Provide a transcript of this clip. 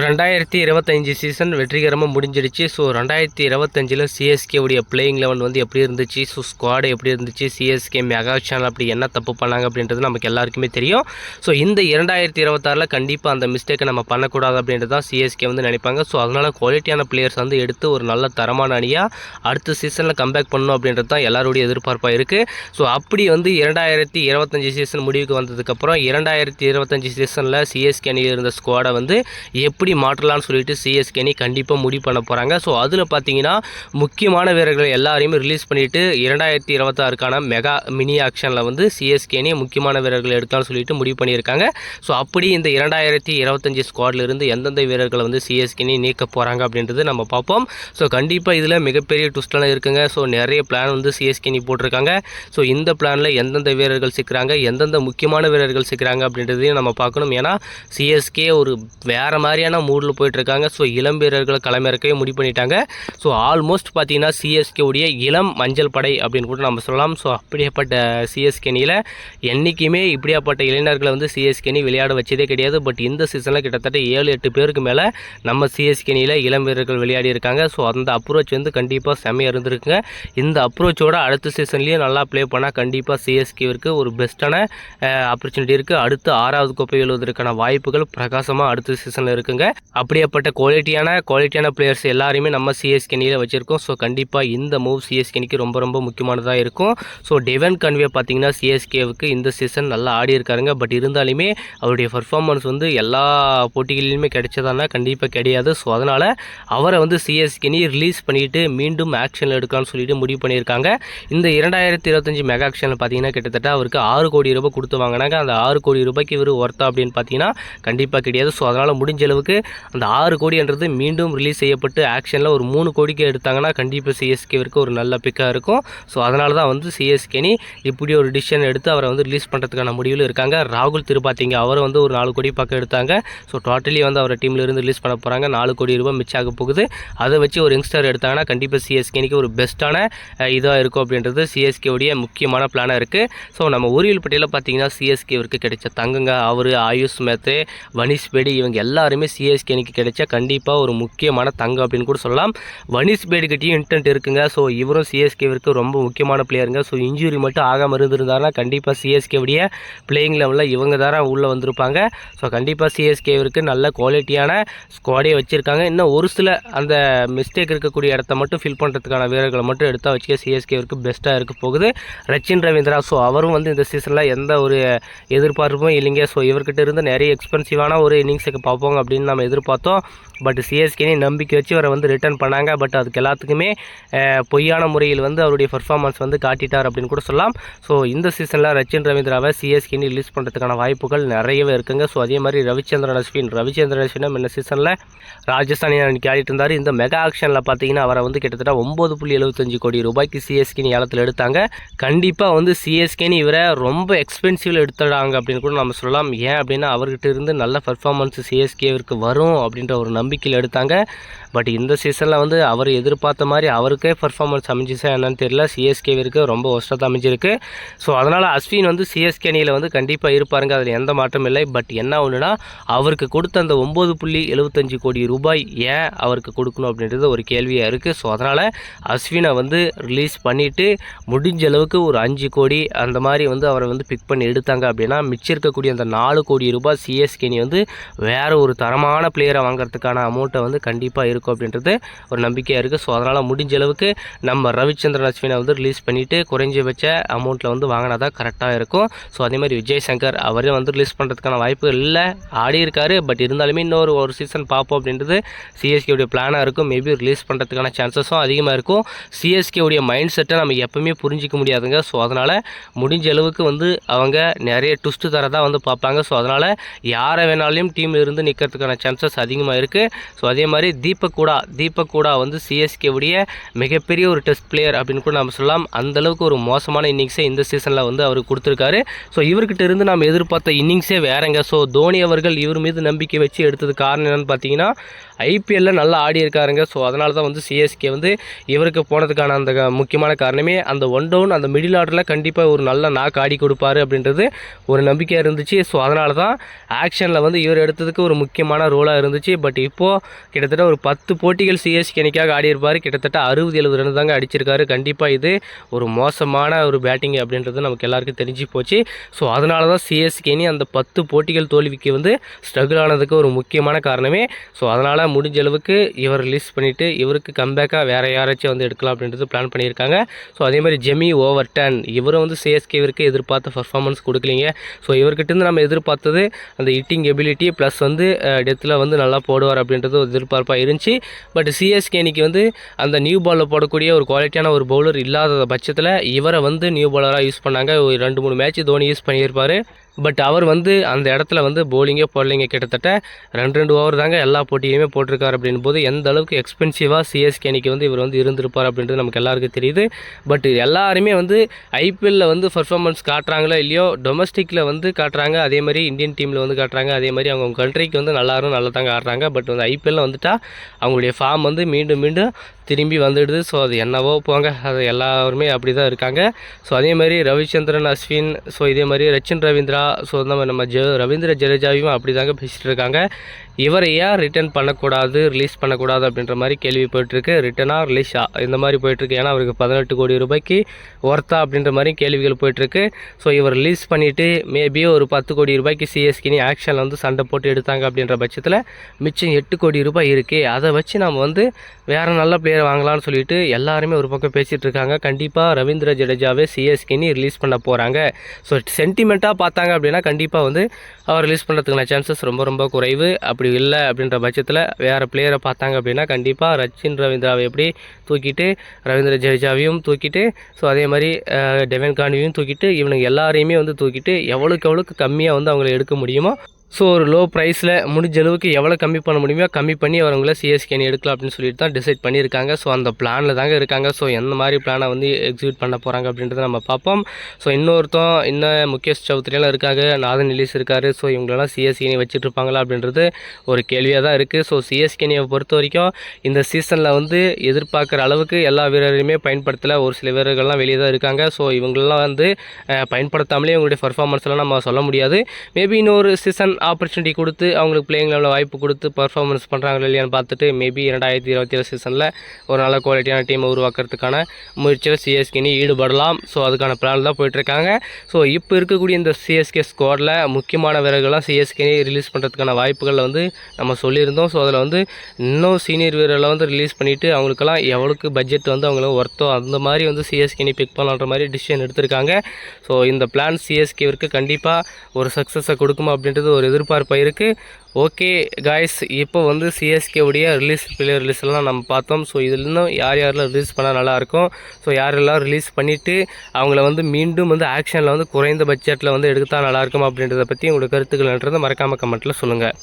ரெண்டாயிரத்தி இருபத்தஞ்சி சீசன் வெற்றிகரமாக முடிஞ்சிடுச்சு. ஸோ ரெண்டாயிரத்தி இருபத்தஞ்சில் சிஎஸ்கேவுடைய பிளேயிங் லெவன் வந்து எப்படி இருந்துச்சு? ஸோ ஸ்குவாடு எப்படி இருந்துச்சு? சிஎஸ்கே மெகா சேனல் அப்படி என்ன தப்பு பண்ணாங்க அப்படின்றது நமக்கு எல்லாருக்குமே தெரியும். ஸோ இந்த இரண்டாயிரத்தி இருபத்தாறில் கண்டிப்பாக அந்த மிஸ்டேக்கை நம்ம பண்ணக்கூடாது அப்படின்றது தான் சிஎஸ்கே வந்து நினைப்பாங்க. ஸோ அதனால் குவாலிட்டியான பிளேயர்ஸ் வந்து எடுத்து ஒரு நல்ல தரமான அணியாக அடுத்த சீசனில் கம்பேக் பண்ணணும் அப்படின்றது தான் எல்லாருடைய எதிர்பார்ப்பாக இருக்குது ஸோ அப்படி வந்து இரண்டாயிரத்தி இருபத்தஞ்சி சீசன் முடிவுக்கு வந்ததுக்கப்புறம் இரண்டாயிரத்தி இருபத்தஞ்சி சீசனில் சிஎஸ்கே அணியில் இருந்த ஸ்குவாடை வந்து எப்படி மாற்றலாம்னு சொல்லிட்டு சிஎஸ்கே அணி கண்டிப்பாக முடிவு பண்ண போகிறாங்க ஸோ அதில் பார்த்தீங்கன்னா முக்கியமான வீரர்கள் எல்லாரையுமே ரிலீஸ் பண்ணிவிட்டு இரண்டாயிரத்தி இருபத்தாறுக்கான மெகா மினி ஆக்ஷனில் வந்து சிஎஸ்கே அணி முக்கியமான வீரர்கள் எடுக்கலாம்னு சொல்லிட்டு முடிவு பண்ணியிருக்காங்க. ஸோ அப்படி இந்த இரண்டாயிரத்தி இருபத்தஞ்சி ஸ்குவாட்லேருந்து எந்தெந்த வீரர்களை வந்து சிஎஸ்கே அணி நீக்க போகிறாங்க அப்படின்றது நம்ம பார்ப்போம். ஸோ கண்டிப்பாக இதில் மிகப்பெரிய ட்விஸ்ட்லாம் இருக்குங்க. ஸோ நிறைய பிளான் வந்து சிஎஸ்கே அணி போட்டிருக்காங்க. ஸோ இந்த பிளானில் எந்தெந்த வீரர்கள் சிக்கிறாங்க எந்தெந்த முக்கியமான வீரர்கள் சிக்கிறாங்க அப்படின்றதையும் நம்ம பார்க்கணும். ஏன்னா சிஎஸ்கே ஒரு வேறு மாதிரியான மூடில் போயிட்டுருக்காங்க. ஸோ இளம் வீரர்களை களமிறக்கவே முடிவு பண்ணிட்டாங்க. ஸோ ஆல்மோஸ்ட் பார்த்தீங்கன்னா சிஎஸ்கே உடைய இளம் மஞ்சள் படை அப்படின்னு கூட நம்ம சொல்லலாம். ஸோ அப்படியேப்பட்ட சிஎஸ்கே அணியில் என்றைக்குமே இப்படியாப்பட்ட இளைஞர்களை வந்து சிஎஸ்கே அணி விளையாட வச்சதே கிடையாது. பட் இந்த சீசனில் கிட்டத்தட்ட ஏழு எட்டு பேருக்கு மேலே நம்ம சிஎஸ்கே அணியில் இளம் வீரர்கள் விளையாடி இருக்காங்க. ஸோ அந்த அப்ரோச் வந்து கண்டிப்பாக செம்மையாக இருந்திருக்குங்க. இந்த அப்ரோச்சோட அடுத்த சீசன்லேயும் நல்லா ப்ளே பண்ணால் கண்டிப்பாக சிஎஸ்கேவிற்கு ஒரு பெஸ்ட்டான ஆப்பர்ச்சுனிட்டி இருக்குது அடுத்து ஆறாவது கோப்பை எழுவதற்கான வாய்ப்புகள் பிரகாசமாக அடுத்த சீசனில் இருக்குங்க. அப்படியேப்பட்ட குவாலிட்டியான குவாலிட்டியான பிளேயர்ஸ் எல்லாருமே நம்ம சிஎஸ்கேனியில் வச்சுருக்கோம். ஸோ கண்டிப்பாக இந்த மூவ் சிஎஸ்கேனிக்கு ரொம்ப ரொம்ப முக்கியமானதாக இருக்கும். ஸோ டெவன் கன்வே பார்த்தீங்கன்னா சிஎஸ்கேவுக்கு இந்த சீசன் நல்லா ஆடி இருக்காருங்க. பட் இருந்தாலுமே அவருடைய பர்ஃபார்மன்ஸ் வந்து எல்லா போட்டிகளிலுமே கிடைச்சதானா கண்டிப்பாக கிடையாது. ஸோ அதனால் அவரை வந்து சிஎஸ்கேனி ரிலீஸ் பண்ணிவிட்டு மீண்டும் ஆக்ஷனில் எடுக்கலாம்னு சொல்லிட்டு முடிவு பண்ணியிருக்காங்க. இந்த இரண்டாயிரத்தி இருபத்தஞ்சி மெகா ஆக்ஷனில் பார்த்தீங்கன்னா கிட்டத்தட்ட அவருக்கு ஆறு கோடி ரூபாய் கொடுத்து வாங்கினாங்க. அந்த ஆறு கோடி ரூபாய்க்கு இவர் ஒர்த்தா அப்படின்னு பார்த்தீங்கன்னா கண்டிப்பாக கிடையாது. ஸோ அதனால் முடிஞ்ச அளவுக்கு அந்த ஆறு கோடின்றது மீண்டும் ரிலீஸ் செய்யப்பட்டு ஆக்ஷனில் ஒரு மூணு கோடிக்கு எடுத்தாங்கன்னா கண்டிப்பாக சிஎஸ்கேவிற்கு ஒரு நல்ல பிக்காக இருக்கும். ஸோ அதனால தான் வந்து சிஎஸ்கேனி இப்படி ஒரு டிசிஷன் எடுத்து அவரை வந்து ரிலீஸ் பண்ணுறதுக்கான முடிவில் இருக்காங்க. ராகுல் திருப்பாத்திங்க அவரை வந்து ஒரு நாலு கோடி பக்கம் எடுத்தாங்க. ஸோ டோட்டலி வந்து அவரை டீமில் இருந்து ரிலீஸ் பண்ண போகிறாங்க நாலு கோடி ரூபாய் மிச்சாக போகுது. அதை வச்சு ஒரு யங்ஸ்டர் எடுத்தாங்கன்னா கண்டிப்பாக சிஎஸ்கேனிக்கு ஒரு பெஸ்ட்டான இதாக இருக்கும் அப்படின்றது சிஎஸ்கேவுடைய முக்கியமான பிளானாக இருக்குது ஸோ நம்ம ஊரியல் பட்டியலில் பார்த்தீங்கன்னா சிஎஸ்கேவிற்கு கிடைச்ச தங்கங்க அவர் ஆயுஷ் மேத்து வனிஷ் பேடி இவங்க எல்லாருமே சிஎஸ்கே அணிக்கு கிடைச்சா கண்டிப்பாக ஒரு முக்கியமான தங்கம் அப்படின்னு கூட சொல்லலாம். வனிஷ் பேடுகிட்டையும் இன்டென்ட் இருக்குங்க. ஸோ இவரும் சிஎஸ்கேவிற்கு ரொம்ப முக்கியமான பிளேயருங்க ஸோ இன்ஜுரி மட்டும் ஆகாமல் இருந்திருந்தாருன்னா கண்டிப்பாக சிஎஸ்கேவுடைய பிளேயிங் லெவலில் இவங்க தானே உள்ளே வந்திருப்பாங்க. ஸோ கண்டிப்பாக சிஎஸ்கேவிற்கு நல்ல குவாலிட்டியான ஸ்குவாடே வச்சுருக்காங்க. இன்னும் ஒரு சில அந்த மிஸ்டேக் இருக்கக்கூடிய இடத்த மட்டும் ஃபில் பண்ணுறதுக்கான வீரர்களை மட்டும் எடுத்தால் வச்சுக்க சிஎஸ்கேவிற்கு பெஸ்ட்டாக இருக்க போகுது. ரச்சின் ரவீந்திரா ஸோ அவரும் வந்து இந்த சீசனில் எந்த ஒரு எதிர்பார்ப்பும் இல்லைங்க. ஸோ இவர்கிட்ட இருந்து நிறைய எக்ஸ்பென்சிவான ஒரு இன்னிங்ஸுக்கு பார்ப்போங்க அப்படின்னு நம்ம எதிர்பார்த்தோம். பட் சிஎஸ்கேனே நம்பிக்கை வச்சு அவரை வந்து ரிட்டர்ன் பண்ணாங்க. பட் அதுக்கு எல்லாத்துக்குமே பொய்யான முறையில் வந்து அவருடைய பர்ஃபார்மன்ஸ் வந்து காட்டிட்டார் அப்படின்னு கூட சொல்லலாம். ஸோ இந்த சீசனில் ரச்சின் ரவீந்திராவை சிஎஸ்கேனி ரிலீஸ் பண்ணுறதுக்கான வாய்ப்புகள் நிறையவே இருக்குங்க. ஸோ அதே மாதிரி ரவிச்சந்திரன் அஸ்வின் ரவிச்சந்திரன் அஸ்வினும் இந்த சீசனில் ராஜஸ்தானி அன்றைக்கி ஆடிட்டு இருந்தார். இந்த மெகா ஆக்ஷனில் பார்த்தீங்கன்னா அவரை வந்து கிட்டத்தட்ட ஒம்பது புள்ளி எழுபத்தஞ்சு கோடி ரூபாய்க்கு சிஎஸ்கேனி ஏலத்தில் எடுத்தாங்க. கண்டிப்பாக வந்து சிஎஸ்கேனி இவரை ரொம்ப எக்ஸ்பென்சிவில் எடுத்துடாங்க அப்படின்னு கூட நம்ம சொல்லலாம். ஏன் அப்படின்னா அவர்கிட்ட இருந்து நல்ல பர்ஃபார்மன்ஸ் சிஎஸ்கேவிற்கு வரும் அப்படின்ற ஒரு நம்பிக்கையில் எடுத்தாங்க. பட் இந்த சீசனில் வந்து அவர் எதிர்பார்த்த மாதிரி அவருக்கே பர்ஃபார்மன்ஸ் அமைஞ்சிச்சா என்னன்னு தெரியல. சிஎஸ்கேவிற்கு ரொம்ப ஒஸ்ட்டாக அமைஞ்சிருக்கு. ஸோ அதனால் அஸ்வின் வந்து சிஎஸ்கே அணியில் வந்து கண்டிப்பாக இருப்பாருங்க. அதில் எந்த மாற்றமும் இல்லை. பட் என்ன ஒன்றுனா அவருக்கு கொடுத்த அந்த ஒம்பது புள்ளி எழுபத்தஞ்சு கோடி ரூபாய் ஏன் அவருக்கு கொடுக்கணும் அப்படின்றது ஒரு கேள்வியாக இருக்குது ஸோ அதனால் அஸ்வினை வந்து ரிலீஸ் பண்ணிவிட்டு முடிஞ்ச அளவுக்கு ஒரு அஞ்சு கோடி அந்த மாதிரி வந்து அவரை வந்து பிக் பண்ணி எடுத்தாங்க அப்படின்னா மிச்சம் இருக்கக்கூடிய அந்த நாலு கோடி ரூபாய் சிஎஸ்கேனி வந்து வேறு ஒரு தரமான பிளேயரை வாங்குறதுக்கான அமௌண்ட்டை வந்து கண்டிப்பாக இருக்கும் அப்படின்றது ஒரு நம்பிக்கையாக இருக்குது ஸோ அதனால் முடிஞ்ச அளவுக்கு நம்ம ரவிச்சந்திரன் அஸ்வினை வந்து ரிலீஸ் பண்ணிவிட்டு குறைஞ்சபட்ச அமௌண்ட்டில் வந்து வாங்கினா தான் கரெக்டாக இருக்கும். ஸோ அதே மாதிரி விஜய் சங்கர் அவரே வந்து ரிலீஸ் பண்ணுறதுக்கான வாய்ப்புகள் இல்லை. ஆடி இருக்காரு. பட் இருந்தாலுமே இன்னொரு ஒரு சீசன் பார்ப்போம் அப்படின்றது சிஎஸ்கேவுடைய பிளானாக இருக்கும். மேபி ரிலீஸ் பண்ணுறதுக்கான சான்சஸும் அதிகமாக இருக்கும். சிஎஸ்கேவுடைய மைண்ட் செட்டை நம்ம எப்பவுமே புரிஞ்சிக்க முடியாதுங்க. ஸோ அதனால் முடிஞ்ச அளவுக்கு வந்து அவங்க நிறைய ட்விஸ்ட்டு தான் வந்து பார்ப்பாங்க. ஸோ அதனால் யாரை வேணாலையும் டீமில் இருந்து நிற்கிறதுக்கான சான்சஸ் அதிகமாக இருக்குது ஸோ அதே மாதிரி தீபக் கூடா தீபக் கூடா வந்து சிஎஸ்கே உடைய மிகப்பெரிய ஒரு டெஸ்ட் பிளேயர் அப்படின்னு கூட நம்ம சொல்லலாம். அந்த அளவுக்கு ஒரு மோசமான இன்னிங்ஸை இந்த சீசனில் வந்து அவர் கொடுத்துருக்காரு. ஸோ இவர்கிட்ட இருந்து நம்ம எதிர்பார்த்த இன்னிங்ஸே வேறங்க. ஸோ தோனி அவர்கள் இவர் மீது நம்பிக்கை வச்சு எடுத்தது காரணம் என்னென்னு பார்த்தீங்கன்னா ஐபிஎல்ல நல்லா ஆடி இருக்காருங்க. ஸோ அதனால தான் வந்து சிஎஸ்கே வந்து இவருக்கு போனதுக்கான அந்த க- முக்கியமான காரணமே அந்த ஒன் டவுன் அந்த மிடில் ஆர்டரில் கண்டிப்பாக ஒரு நல்ல நாக் ஆடி கொடுப்பாரு அப்படின்றது ஒரு நம்பிக்கையாக இருந்துச்சு. ஸோ அதனால தான் ஆக்ஷனில் வந்து இவர் எடுத்ததுக்கு ஒரு முக்கியமான ரோலாக இருந்துச்சு. பட் இப்போது கிட்டத்தட்ட ஒரு பத்து போட்டிகள் சிஎஸ்கே அணிக்காக ஆடியிருப்பார். கிட்டத்தட்ட அறுபது எழுபது ரன் தாங்க அடிச்சிருக்காரு. கண்டிப்பாக இது ஒரு மோசமான ஒரு பேட்டிங் அப்படின்றது நமக்கு எல்லாருக்கும் தெரிஞ்சு போச்சு. ஸோ அதனால தான் சிஎஸ்கே அணி அந்த பத்து போட்டிகள் தோல்விக்கு வந்து ஸ்ட்ரகிள் ஆனதுக்கு ஒரு முக்கியமான காரணமே. ஸோ அதனால் முடிஞ்ச அளவுக்கு இவர் ரிலீஸ் பண்ணிவிட்டு இவருக்கு கம்பேக்காக வேறு யாராச்சும் வந்து எடுக்கலாம் அப்படின்றது பிளான் பண்ணியிருக்காங்க. ஸோ அதே மாதிரி ஜெமி ஓவர் டென் இவரும் வந்து சிஎஸ்கேவிற்கு எதிர்பார்த்த பர்ஃபார்மன்ஸ் கொடுக்கலீங்க. ஸோ இவர்கிட்ட நம்ம எதிர்பார்த்தது அந்த ஹிட்டிங் எபிலிட்டி ப்ளஸ் வந்து டெத்தில் வந்து நல்லா போடுவார் அப்படின்றது ஒரு எதிர்பார்ப்பாக இருந்துச்சு. பட் சிஎஸ்கே வந்து அந்த நியூ பாலில் போடக்கூடிய ஒரு குவாலிட்டியான ஒரு பவுலர் இல்லாத பட்சத்தில் இவரை வந்து நியூ பாலராக யூஸ் பண்ணாங்க. ஒரு ரெண்டு மூணு மேட்ச் தோனி யூஸ் பண்ணியிருப்பார். பட் அவர் வந்து அந்த இடத்துல வந்து போலிங்கே போடலைங்க. கிட்டத்தட்ட ரெண்டு ரெண்டு ஓவர் தாங்க எல்லா போட்டியுமே போட்டிருக்காரு அப்படின் போது எந்த அளவுக்கு எக்ஸ்பென்சிவாக சிஎஸ்கே வந்து இவர் வந்து இருந்திருப்பார் அப்படின்றது நமக்கு எல்லாருக்கும் தெரியுது. பட் எல்லாருமே வந்து ஐபிஎல்லில் வந்து பர்ஃபார்மன்ஸ் காட்டுறாங்களோ இல்லையோ டொமஸ்டிக்கில் வந்து காட்டுறாங்க. அதே மாதிரி இந்தியன் டீமில் வந்து காட்டுறாங்க. அதே மாதிரி அவங்க கண்ட்ரிக்கு வந்து நல்லாரும் நல்லா தாங்க ஆடுறாங்க. பட் வந்து ஐபிஎல்லில் வந்துட்டால் அவங்களுடைய ஃபார்ம் வந்து மீண்டும் மீண்டும் திரும்பி வந்துடுது. ஸோ அது என்னவோ போங்க. அது எல்லாருமே அப்படி தான் இருக்காங்க. ஸோ அதே மாதிரி ரவிச்சந்திரன் அஸ்வின் ஸோ இதே மாதிரி ரச்சின் ரவீந்திரா ஸோ நம்ம நம்ம ஜ ரவீந்திர ஜடேஜாவையும் அப்படி தாங்க பேசிகிட்டு இருக்காங்க. இவரை ஏன் ரிட்டர்ன் பண்ணக்கூடாது ரிலீஸ் பண்ணக்கூடாது அப்படின்ற மாதிரி கேள்வி போயிட்டுருக்கு. ரிட்டனாக ரிலீஸா இந்த மாதிரி போயிட்டுருக்கு. ஏன்னா அவருக்கு பதினெட்டு கோடி ரூபாய்க்கு ஒர்த்தா அப்படின்ற மாதிரி கேள்விகள் போயிட்டுருக்கு. ஸோ இவர் ரிலீஸ் பண்ணிவிட்டு மேபி ஒரு பத்து கோடி ரூபாய்க்கு சிஎஸ்கினி ஆக்ஷனில் வந்து சண்டை போட்டு எடுத்தாங்க அப்படின்ற பட்சத்தில் மிச்சம் எட்டு கோடி ரூபாய் இருக்குது அதை வச்சு நம்ம வந்து வேறு நல்ல பிளேயர் வாங்கலாம்னு சொல்லிட்டு எல்லாருமே ஒரு பக்கம் பேசிகிட்டு இருக்காங்க. கண்டிப்பாக ரவீந்திர ஜடேஜாவே சிஎஸ்கேன்னு ரிலீஸ் பண்ண போகிறாங்க ஸோ சென்டிமெண்ட்டாக பார்த்தாங்க அப்படின்னா கண்டிப்பாக வந்து அவர் ரிலீஸ் பண்ணுறதுக்கான சான்சஸ் ரொம்ப ரொம்ப குறைவு. அப்படி இல்லை அப்படின்ற பட்சத்தில் வேறு பிளேயரை பார்த்தாங்க அப்படின்னா கண்டிப்பாக ரச்சின் ரவீந்திராவை எப்படி தூக்கிட்டு ரவீந்திர ஜடேஜாவையும் தூக்கிட்டு ஸோ அதே மாதிரி டெவன் கான்வியும் தூக்கிட்டு இவனுங்க எல்லாரையுமே வந்து தூக்கிட்டு எவ்வளோக்கு எவ்வளோக்கு கம்மியாக வந்து அவங்கள எடுக்க முடியுமோ ஸோ ஒரு லோ ப்ரைஸில் முடிஞ்ச அளவுக்கு எவ்வளோ கம்மி பண்ண முடியுமோ கம்மி பண்ணி அவங்கள சிஎஸ்கே அணி எடுக்கலாம் அப்படின்னு சொல்லிட்டு தான் டிசைட் பண்ணியிருக்காங்க. ஸோ அந்த பிளானில் தாங்க இருக்காங்க. ஸோ எந்த மாதிரி பிளானை வந்து எக்ஸிக்யூட் பண்ண போகிறாங்க அப்படின்றத நம்ம பார்ப்போம். ஸோ இன்னொருத்தம் இன்னும் முகேஷ் சௌத்ரியெல்லாம் இருக்காங்க நாதன் நிலீஸ் இருக்காரு. ஸோ இவங்களெல்லாம் சிஎஸ்கே அணி வச்சுட்டு இருப்பாங்களா அப்படின்றது ஒரு கேள்வியாக தான் இருக்குது ஸோ சிஎஸ்கே அணியை பொறுத்த வரைக்கும் இந்த சீசனில் வந்து எதிர்பார்க்குற அளவுக்கு எல்லா வீரரையுமே பயன்படுத்தலை. ஒரு சில வீரர்கள்லாம் வெளியே தான் இருக்காங்க. ஸோ இவங்களெலாம் வந்து பயன்படுத்தாமலே இவங்களுடைய பர்ஃபார்மன்ஸ்லாம் நம்ம சொல்ல முடியாது. மேபி இன்னொரு சீசன் ஆப்பர்ச்சுனிட்டி கொடுத்து அவங்களுக்கு பிளேயிங் லெவலில் வாய்ப்பு கொடுத்து பர்ஃபார்மன்ஸ் பண்ணுறாங்களா இல்லையான்னு பார்த்துட்டு மேபி ரெண்டாயிரத்தி இருபத்தி ஏழு சீசனில் ஒரு நல்ல குவாலிட்டியான டீமை உருவாக்குறதுக்கான முயற்சியில் சிஎஸ்கேனி ஈடுபடலாம். ஸோ அதுக்கான பிளான் தான் போயிட்டுருக்காங்க. ஸோ இப்போ இருக்கக்கூடிய இந்த சிஎஸ்கே ஸ்குவாடில் முக்கியமான வீரர்கள்லாம் சிஎஸ்கே ரிலீஸ் பண்ணுறதுக்கான வாய்ப்புகள் வந்து நம்ம சொல்லியிருந்தோம். ஸோ அதில் வந்து இன்னும் சீனியர் வீரர்களை வந்து ரிலீஸ் பண்ணிவிட்டு அவங்களுக்கெல்லாம் எவ்வளோக்கு பட்ஜெட் வந்து அவங்களுக்கு ஒர்த்தோ அந்த மாதிரி வந்து சிஎஸ்கேனி பிக் பண்ணலான்ற மாதிரி டிசிஷன் எடுத்திருக்காங்க. ஸோ இந்த பிளான் சிஎஸ்கேவிற்கு கண்டிப்பாக ஒரு சக்ஸஸை கொடுக்குமா அப்படின்றது ஒரு எதிர்பார்ப்பாக இருக்குது ஓகே காய்ஸ் இப்போ வந்து சிஎஸ்கே உடைய ரிலீஸ் பிளேயர் ரிலீஸ்லாம் நம்ம பார்த்தோம். ஸோ இதில் இன்னும் யார் யாரெல்லாம் ரிலீஸ் பண்ணால் நல்லாயிருக்கும் ஸோ யாரெல்லாம் ரிலீஸ் பண்ணிவிட்டு அவங்கள வந்து மீண்டும் வந்து ஆக்ஷனில் வந்து குறைந்த பட்ஜெட்டில் வந்து எடுத்தால் நல்லாயிருக்கும் அப்படின்றத பற்றி உங்களோட கருத்துக்கள்ன்றதை மறக்காமல் கமெண்ட்டில் சொல்லுங்கள்